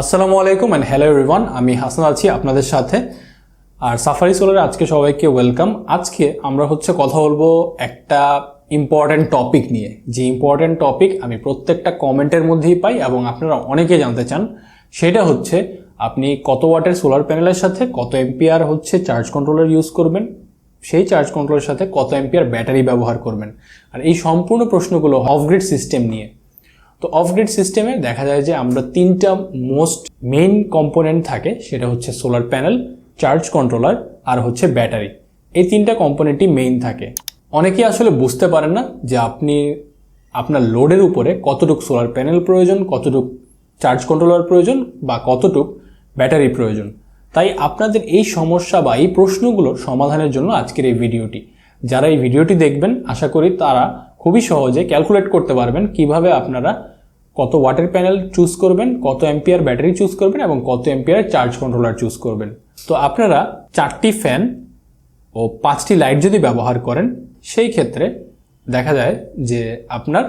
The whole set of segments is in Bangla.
আসসালামু আলাইকুম অ্যান্ড হ্যালো এভরিওয়ান আমি হাসান আছি আপনাদের সাথে। আর সাফারি সোলারে আজকে সবাইকে ওয়েলকাম আজকে আমরা হচ্ছে কথা বলব একটা ইম্পর্ট্যান্ট টপিক নিয়ে। যে ইম্পর্ট্যান্ট টপিক আমি প্রত্যেকটা কমেন্টের মধ্যেই পাই এবং আপনারা অনেকে জানতে চান। সেটা হচ্ছে, আপনি কত ওয়াটের সোলার প্যানেলের সাথে কত এম্পিয়ার হচ্ছে চার্জ কন্ট্রোলার ইউজ করবেন? সেই চার্জ কন্ট্রোলের সাথে কত এম্পিয়ার ব্যাটারি ব্যবহার করবেন? আর এই সম্পূর্ণ প্রশ্নগুলো অফ গ্রিড সিস্টেম নিয়ে তো অফ গ্রিড সিস্টেমে দেখা যায় যে আমরা তিনটা মোস্ট মেইন কম্পোনেন্ট থাকে, সেটা হচ্ছে সোলার প্যানেল চার্জ কন্ট্রোলার আর হচ্ছে ব্যাটারি এই তিনটা কম্পোনেন্টই মেইন থাকে। অনেকেই আসলে বুঝতে পারেন না যে আপনি, আপনার লোডের উপরে কতটুক সোলার প্যানেল প্রয়োজন, কতটুক চার্জ কন্ট্রোলার প্রয়োজন বা কতটুক ব্যাটারি প্রয়োজন। তাই আপনাদের এই সমস্যা বা এই প্রশ্নগুলোর সমাধানের জন্য আজকের এই ভিডিওটি। যারা এই ভিডিওটি দেখবেন, আশা করি তারা খুবই সহজে ক্যালকুলেট করতে পারবেন কীভাবে আপনারা কত ওয়াটের প্যানেল চুজ করবেন, কত অ্যাম্পিয়ার ব্যাটারি চুজ করবেন এবং কত অ্যাম্পিয়ার চার্জ কন্ট্রোলার চুজ করবেন। তো আপনারা চারটি ফ্যান ও পাঁচটি লাইট যদি ব্যবহার করেন, সেই ক্ষেত্রে দেখা যায় যে আপনার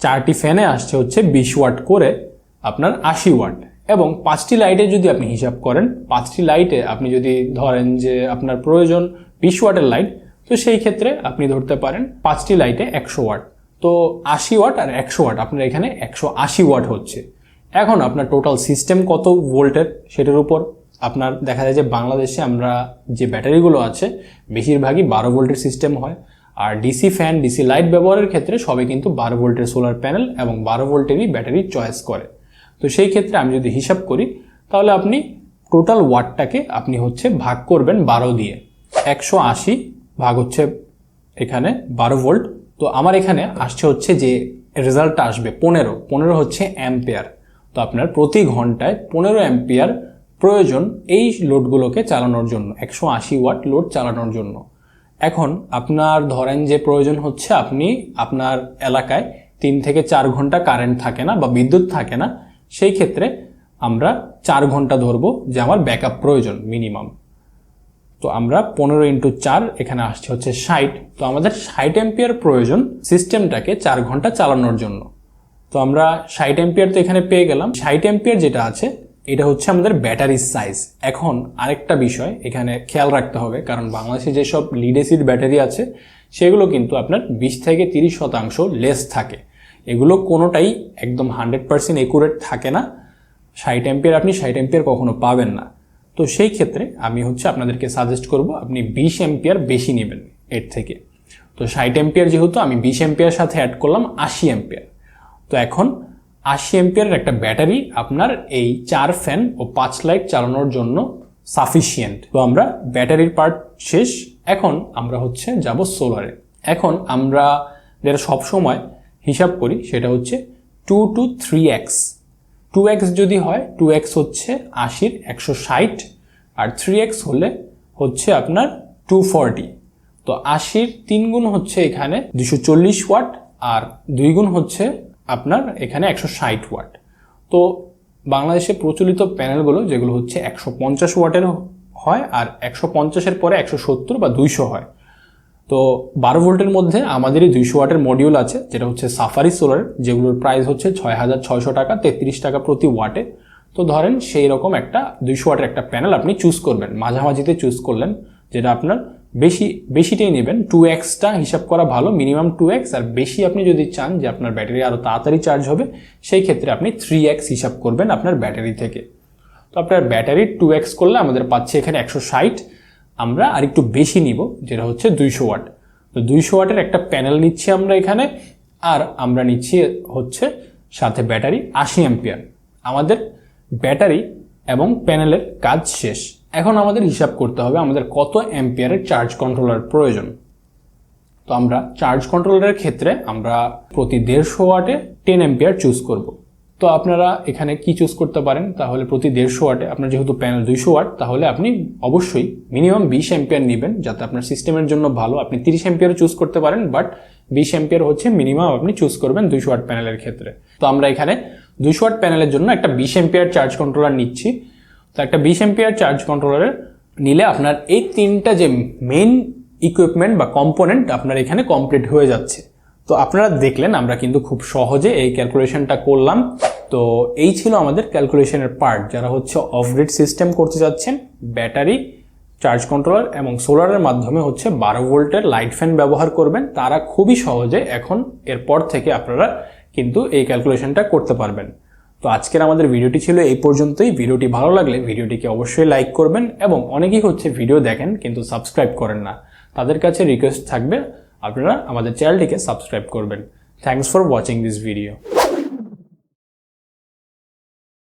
চারটি ফ্যানে আসছে হচ্ছে বিশ ওয়াট করে আপনার আশি ওয়াট এবং পাঁচটি লাইটে যদি আপনি হিসাব করেন, পাঁচটি লাইটে আপনি যদি ধরেন যে আপনার প্রয়োজন বিশ ওয়াটের লাইট তো সেই ক্ষেত্রে আপনি ধরতে পারেন পাঁচটি লাইটে একশো ওয়াট তো আশি ওয়াট আর একশো ওয়াট, আপনার এখানে একশো আশি ওয়াট হচ্ছে। এখন আপনার টোটাল সিস্টেম কত ভোল্টের সেটার উপর? আপনার দেখা যায় যে বাংলাদেশে আমরা যে ব্যাটারিগুলো আছে, বেশিরভাগই বারো ভোল্টের সিস্টেম হয়। আর ডিসি ফ্যান ডিসি লাইট ব্যবহারের ক্ষেত্রে সবাই কিন্তু বারো ভোল্টের সোলার প্যানেল এবং বারো ভোল্টেরই ব্যাটারি চয়েস করে। তো সেই ক্ষেত্রে আমি যদি হিসাব করি, তাহলে আপনি টোটাল ওয়াটটাকে আপনি হচ্ছে ভাগ করবেন বারো দিয়ে। একশো আশি ভাগ হচ্ছে এখানে বারো ভোল্ট তো আমার এখানে আসছে হচ্ছে যে রেজাল্টটা আসবে পনেরো। পনেরো হচ্ছে অ্যাম্পেয়ার তো আপনার প্রতি ঘন্টায় পনেরো অ্যাম্পিয়ার প্রয়োজন এই লোডগুলোকে চালানোর জন্য, একশো আশি ওয়াট লোড চালানোর জন্য। এখন আপনার ধরেন যে প্রয়োজন হচ্ছে আপনি আপনার এলাকায় তিন থেকে চার ঘণ্টা কারেন্ট থাকে না বা বিদ্যুৎ থাকে না, সেই ক্ষেত্রে আমরা চার ঘণ্টা ধরবো যে আমার ব্যাকআপ প্রয়োজন মিনিমাম তো আমরা পনেরো ইন্টু চার এখানে আসছে হচ্ছে ষাট। তো আমাদের ষাট এম্পিয়ার প্রয়োজন সিস্টেমটাকে চার ঘণ্টা চালানোর জন্য। তো আমরা ষাট এম্পিয়ার তো এখানে পেয়ে গেলাম। ষাট এম্পিয়ার যেটা আছে, এটা হচ্ছে আমাদের ব্যাটারির সাইজ এখন আরেকটা বিষয়, এখানে খেয়াল রাখতে হবে, কারণ বাংলাদেশে যেসব লিড এসিড ব্যাটারি আছে, সেগুলো কিন্তু আপনার বিশ থেকে তিরিশ শতাংশ লেস থাকে। এগুলো কোনোটাই একদম হান্ড্রেড পার্সেন্ট একুরেট থাকে না। ষাট এম্পিয়ার আপনি ষাট এম্পিয়ার কখনো পাবেন না। তো সেই ক্ষেত্রে আমি হচ্ছে আপনাদেরকে সাজেস্ট করব, আপনি বিশ এম্পিয়ার বেশি নেবেন এর থেকে। তো ষাট এম্পিয়ার যেহেতু, আমি বিশ এম্পিয়ার সাথে অ্যাড করলাম আশি এম্পিয়ার তো এখন আশি এম্পিয়ারের একটা ব্যাটারি আপনার এই চার ফ্যান ও পাঁচ লাইট চালানোর জন্য সাফিসিয়েন্ট তো আমরা ব্যাটারির পার্ট শেষ। এখন আমরা হচ্ছে যাব সোলারে এখন আমরা যেটা সবসময় হিসাব করি, সেটা হচ্ছে two two three X two X যদি হয় টু এক্স হচ্ছে আশির একশো ষাট, আর থ্রি এক্স হলে হচ্ছে আপনার টু ফর্টি তো আশির তিন গুণ হচ্ছে এখানে দুশো চল্লিশ ওয়াট, আর দুই গুণ হচ্ছে আপনার এখানে একশো ষাট ওয়াট। তো বাংলাদেশে প্রচলিত প্যানেলগুলো যেগুলো হচ্ছে একশো পঞ্চাশ ওয়াটের হয়, আর একশো পঞ্চাশের পরে একশো সত্তর বা দুইশো হয়। তো বারো ভোল্টের মধ্যে আমাদেরই দুইশো ওয়াটের মডিউল আছে, যেটা হচ্ছে সাফারি সোলার যেগুলোর প্রাইস হচ্ছে ছয় হাজার ছয়শো টাকা, তেত্রিশ টাকা প্রতি ওয়াটে। তো ধরেন সেই রকম একটা দুইশো ওয়াটের একটা প্যানেল আপনি চুজ করবেন, মাঝামাঝিতে চুজ করলেন, যেটা আপনার বেশি, বেশিটাই নেবেন। টু এক্সটা হিসাব করা ভালো মিনিমাম টু এক্স আর বেশি আপনি যদি চান যে আপনার ব্যাটারি আরও তাড়াতাড়ি চার্জ হবে, সেই ক্ষেত্রে আপনি থ্রি এক্স হিসাব করবেন আপনার ব্যাটারি থেকে। তো আপনার ব্যাটারি টু এক্স করলে আমাদের পাচ্ছে এখানে একশো ষাট আমরা আর একটু বেশি নিব, যেটা হচ্ছে দুইশো ওয়াট। তো দুইশো ওয়াটের একটা প্যানেল নিচ্ছি আমরা এখানে, আর আমরা নিচ্ছি হচ্ছে সাথে ব্যাটারি আশি অ্যাম্পিয়ার। আমাদের ব্যাটারি এবং প্যানেলের কাজ শেষ। এখন আমাদের হিসাব করতে হবে আমাদের কত অ্যাম্পিয়ারের চার্জ কন্ট্রোলার প্রয়োজন। তো আমরা চার্জ কন্ট্রোলারের ক্ষেত্রে আমরা প্রতি দেড়শো ওয়াটে টেন অ্যাম্পিয়ার চুজ করব। তো আপনারা এখানে কি চুজ করতে পারেন, তাহলে প্রতি দেড়শো ওয়াটে আপনার যেহেতু প্যানেল দুইশো ওয়াট তাহলে আপনি অবশ্যই মিনিমাম বিশ অ্যাম্পিয়ার নেবেন, যাতে আপনার সিস্টেমের জন্য ভালো। আপনি তিরিশ অ্যাম্পিয়ারও চুজ করতে পারেন বাট বিশ অ্যাম্পিয়ার হচ্ছে মিনিমাম আপনি চুজ করবেন দুইশো ওয়াট প্যানেলের ক্ষেত্রে। তো আমরা এখানে দুইশো ওয়াট প্যানেলের জন্য একটা বিশ অ্যাম্পিয়ার চার্জ কন্ট্রোলার নিচ্ছি। তো একটা বিশ এম্পিয়ার চার্জ কন্ট্রোলারের নিলে আপনার এই তিনটা যে মেইন ইকুইপমেন্ট বা কম্পোনেন্ট আপনার এখানে কমপ্লিট হয়ে যাচ্ছে। তো আপনারা দেখলেন, আমরা কিন্তু খুব সহজে এই ক্যালকুলেশনটা করলাম। তো এই ছিল আমাদের ক্যালকুলেশনের পার্ট যারা হচ্ছে অফ গ্রিড সিস্টেম করতে যাচ্ছেন ব্যাটারি চার্জ কন্ট্রোলার এবং সোলারের মাধ্যমে হচ্ছে বারো ভোল্টের লাইট ফ্যান ব্যবহার করবেন। তারা খুবই সহজে এখন এরপর থেকে আপনারা কিন্তু এই ক্যালকুলেশনটা করতে পারবেন। তো আজকের আমাদের ভিডিওটি ছিল এই পর্যন্তই। ভিডিওটি ভালো লাগলে ভিডিওটিকে অবশ্যই লাইক করবেন এবং অনেকেই হচ্ছে ভিডিও দেখেন কিন্তু সাবস্ক্রাইব করেন না। তাদের কাছে রিকোয়েস্ট থাকবে আপনারা আমাদের চ্যানেলটিকে সাবস্ক্রাইব করবেন। Thanks for watching this video